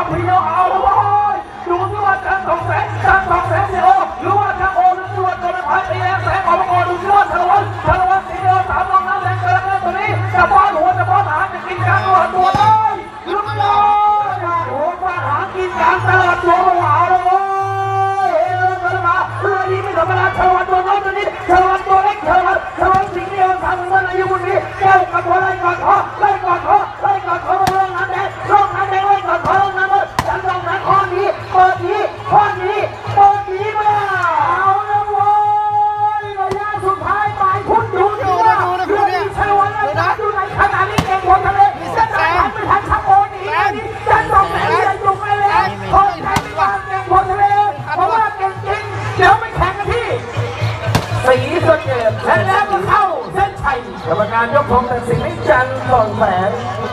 พันทีแล้เอาแล้วว้ยดูสิว่าจังสองแสนจังสองแสนเสีโอหรือว่าจังโอหรือสิว่าตัวละพันตีแรงสงออกมาโอดูสิว่าชาลวันชาลวันตีเดียวสามลองน้ำแรงกระเงินตัวนี้จะป้อนหัวจะป้อนหางจะกินการตลอดตัวเลยลุกเลยหัวกว้างหางกินการตลอดตัวมาหวาแล้วว้ยเฮ้ยเริ่มกันมาเรื่องนี้ไม่ธรรมดาชาลวันตัวน้อยตัวนี้ชาลวันตัวเล็กชาลวันชาลวันสิงเดียวสามลองน้ำอายุบุญนี้แก้วกับหัวไหล่ก่อนขอ สเกตและแล้วก็เข้าเส้นชัยกรรมการยกธงแต่สิ่งนี้จันทร์หล่นแสง